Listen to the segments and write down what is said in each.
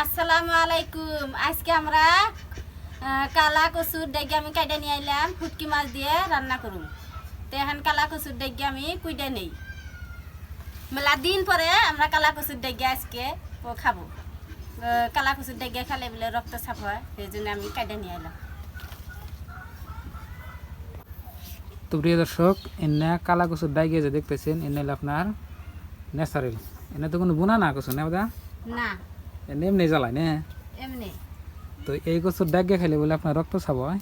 আসসালামু আলাইকুম। আজকে আমরা কালা কচুর ডেগে আমি কাইটা নিয়ে আইলাম ফুটকি মাছ দিয়ে রান্না করুম। তো এখন কালা কচুর ডেগে আমি কুইটা নেই। মেলা দিন পরে আমরা কালা কচুর ডেগে আজকে ও খাব। কালা কচুর ডেগে খালে বলে রক্ত চাপ হয় সেই জন্য আমি কাইটা নিয়ে আইলাম। তো প্রিয় দর্শক এনে কালা কচুর ডাইগে যে দেখতেছেন এনে আপনার ন্যাচারাল। এনে তো কোনো বোনা না কচু না দাদা না। এমনি জ্বালায় না। এমনি। তো এই কচুর ডাইগে খাইলে বলে আপনার রক্ত চাপ হয়।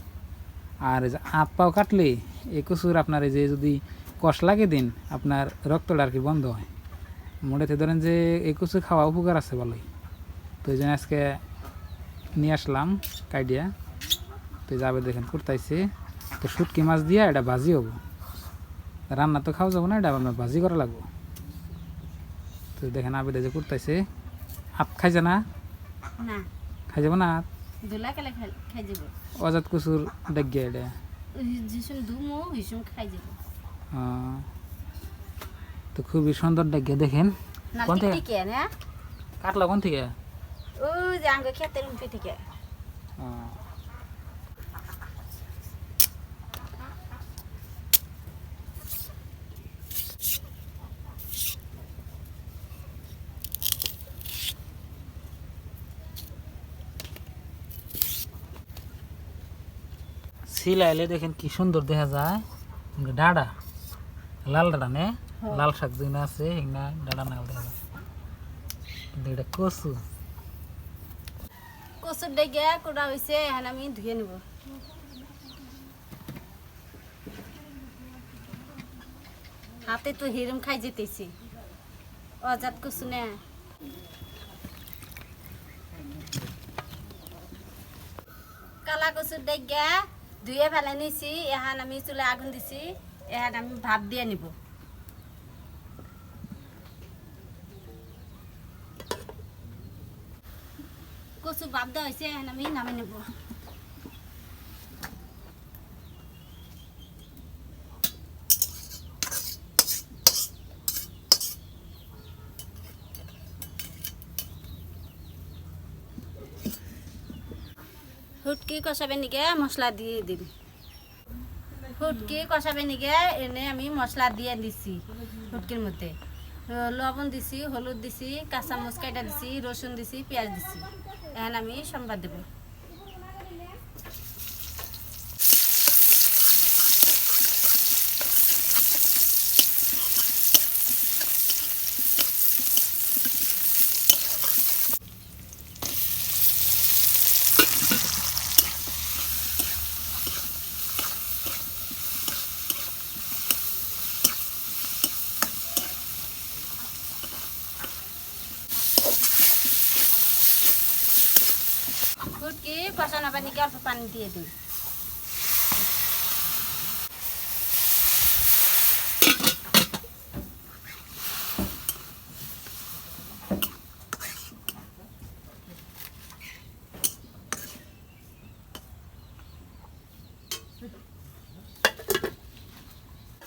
আর হাত পাও কাটলে এই কচুর আপনার এই যে যদি কষ লাগে দিন আপনার রক্তটা আর কি বন্ধ হয়। মোটাতে ধরেন যে এই কচু খাওয়া উপকার আছে ভালোই। তো এই জন্য আজকে নিয়ে আসলাম কাইডিয়া। তো যাবে দেখেন কুর্তাইছে তো শুটকি মাছ দিয়া এটা ভাজি হব। রান্না তো খাওয়া যাব না এটা আপনার ভাজি করা লাগবো। তো দেখেন আবেদে যে কুর্তাইছে আপ খাইছে না? না। খাই যাব না? আত? দুলা কেলে খাই- খাই যাব? অজাত কচুর ডাকিয়া এটা যিসুম দুমো হিসুম খাই যাব। তো খুবই সুন্দর ডাকিয়া দেখেন। না কোন থেকে? কাটলা কোন থেকে? ও যে আঙ্গ খেতের উঠে থেকে। সিলাইলে দেখেন কি সুন্দর দেখা যায়। ডাডা লাল ডাডা নে? হ্যাঁ। লাল শাক দিন আছে এগুলা ডাডা নাল দেখা যায়। কিন্তু এটা কচু। কচুর ডেগে কোড়া হয়েছে এখন আমি ধুয়ে নিব। হাতে তো হিরম খাই যেতেছি। অজাত কচু না। কালা কচুর ডেগে ধুয়ে ফেলে নিছি এখন আমি চুলে আগুন দিছি এখন আমি ভাত দিয়ে নিব। কচু ভাপ দেওয়া হয়েছে এখন আমি নামে নেব। ফুটকি কষাবে নিকে মশলা দিয়ে দিবি। ফুটকি কষাবে নিকে এনে আমি মশলা দিয়ে দিছি ফুটকির মধ্যে। লবণ দিছি, হলুদ দিছি কাঁচামচ কাটা দিছি, রসুন দিছি, পেঁয়াজ দিছি। এখন আমি সম্বাদ দেবো। ফুটকি কষানো পানিকে অল্প পানি দিয়ে দিই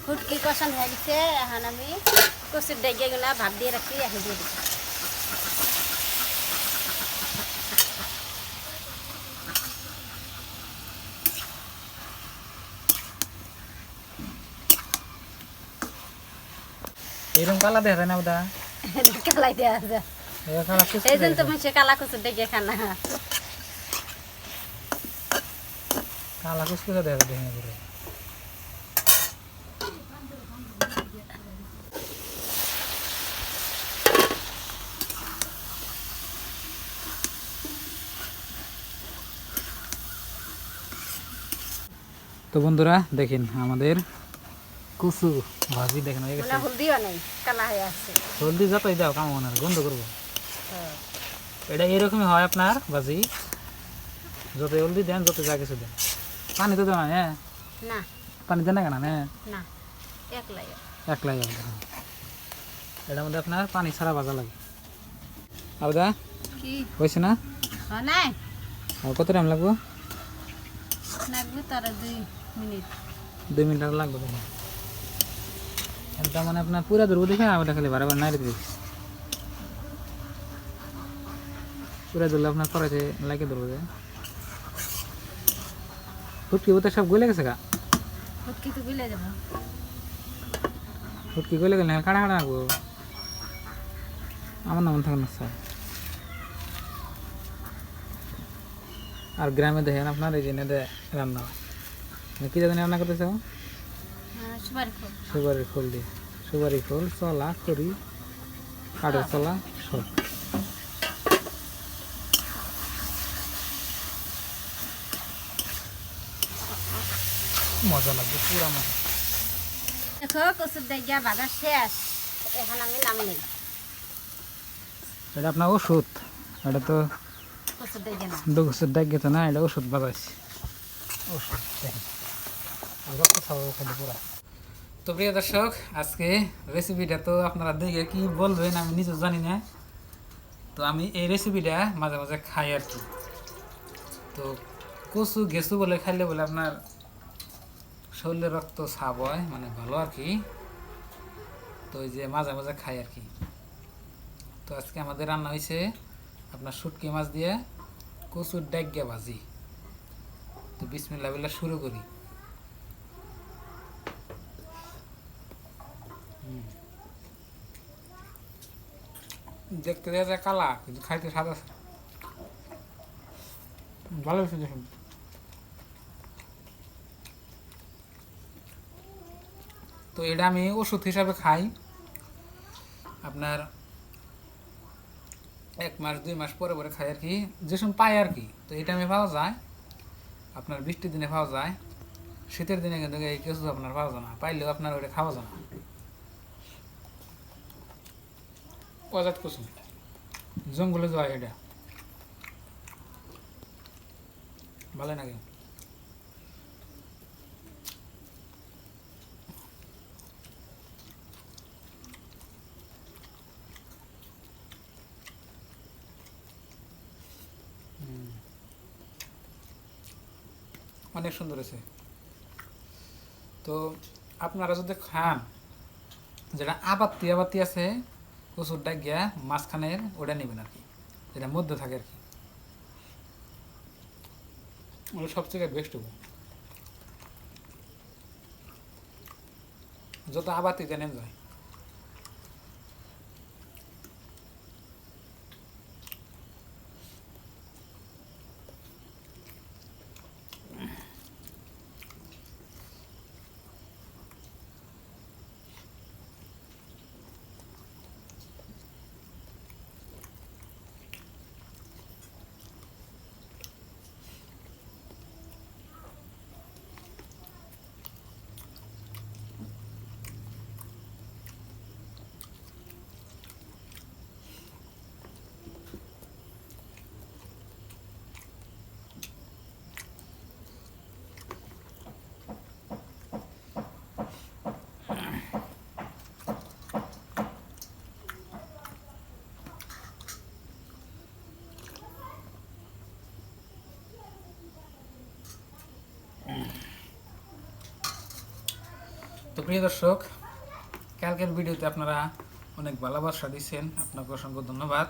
ফুটকি কষানো হয়ে গেছে এখন আমি কচুর ডেগেগুলা ভাত দিয়ে রাখি এখন দিয়ে দিই এরকম কালা দেখা যায় না দাদা কালাই দেওয়া যায়। এই জন্য দেখা তো যায়। সে কালা কচুর ডেকে খানা কালা কুচু দেখা দেখে করে তো বন্ধুরা দেখেন আমাদের কুচু ভাজি দেখেন হয়ে গেছে। নাই কালা হয়ে জলদি যতই দাও কাম না গন্ধ করব। এটা এরকমই হয় আপনার ভাজি। যত জলদি দেন যত যা কিছু দেন। পানি তো না হ্যাঁ? না। পানি দেন না কেন হ্যাঁ? না একলাই একলাই এটার মধ্যে আপনার পানি ছাড়া ভাজা লাগে। আবদা কি? হয়েছে না? নাই? আর কত টাইম লাগবো? লাগবে তার দুই মিনিট। দুই মিনিট লাগবে এটা মানে আপনার পুরা ধরবো দেখে আবার খালি বারবার নাড়ি দিবি। পুরা দিলে আপনার কড়াইতে লাগিয়ে ধরবো যে। ফুটকি বোতে সব গলে গেছে গা। ফুটকি তো গুলে যাব। ফুটকি গলে গেলে কাড়া কাড়া রাখব আমার নাম থাকে না স্যার। আর গ্রামে দেখেন আপনার এই জন্য রান্না। হয় কি জানি রান্না করতেছে? হ্যাঁ, সুপারি ফুল দিয়ে। সুপারি ফুল চলা করি কাঠের চলা সব। মজা লাগবে পুরা মজা। দেখো কচুর ডাইগা বাজার শেষ। এখন আমি নামি নেই। এটা আপনার ওষুধ। এটা তো কচুর না গেছে না এটা ওষুধ বাজাইছি। ওষুধ দেখেন। পুরা। তো প্রিয় দর্শক, আজকে রেসিপিটা তো আপনারা দেখে কি বলবেন আমি নিজে জানি না। তো আমি এই রেসিপিটা মাঝে মাঝে খাই আর কি। তো কচু গেছু বলে খাইলে বলে আপনার শরীরে রক্ত সাব হয় মানে ভালো আর কি। তো ওই যে মাঝে মাঝে খাই আর কি। তো আজকে আমাদের রান্না হয়েছে আপনার শুটকি মাছ দিয়ে কচুর ডাইগা ভাজি। তো বিসমিল্লা শুরু করি। দেখতে দেখা যায় কালা, কিন্তু খাইতে সাদা ভালো হয়েছে দেখুন। তো এটা আমি ওষুধ হিসাবে খাই। আপনার এক মাস, দুই মাস পরে পরে খাই আর কি। যে সময় পাই আর কি, তো এই টাইমে পাওয়া যায়। আপনার বৃষ্টির দিনে পাওয়া যায়। শীতের দিনে কিন্তু এই কিছু আপনার পাওয়া যায় না, পাইলেও আপনার ওটা খাওয়া যায় না। অজাত কুসুম। জঙ্গলে যাওয়া এটা। ভালো নাকি অনেক সুন্দর আছে তো আপনারা যদি খান, যেটা আবাত্তি আবাত্তি আছে কচুরটা গিয়া মাঝখানের ওটা নেবেন আর কি, যেটা মধ্যে থাকে আর কি। ওটা সবথেকে বেস্ট হব। যত আবাত্তিতে নেমে যায় তো প্রিয় দর্শক, কালকের ভিডিওতে আপনারা অনেক ভালোবাসা দিচ্ছেন আপনাকে অসংখ্য ধন্যবাদ।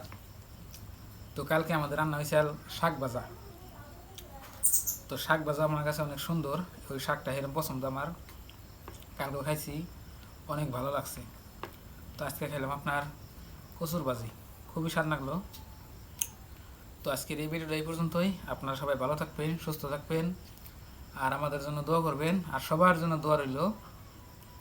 তো কালকে আমাদের রান্না হয়েছে শাক ভাজা। তো শাক ভাজা আমার কাছে অনেক সুন্দর। ওই শাকটা এরকম পছন্দ আমার। কালকে খাইছি, অনেক ভালো লাগছে। তো আজকে খেলাম আপনার কচুর ভাজি। খুবই স্বাদ লাগল। তো আজকের এই ভিডিওটা এই পর্যন্তই। আপনারা সবাই ভালো থাকবেন, সুস্থ থাকবেন। আর আমাদের জন্য দোয়া করবেন। আর সবার জন্য দোয়া রইল।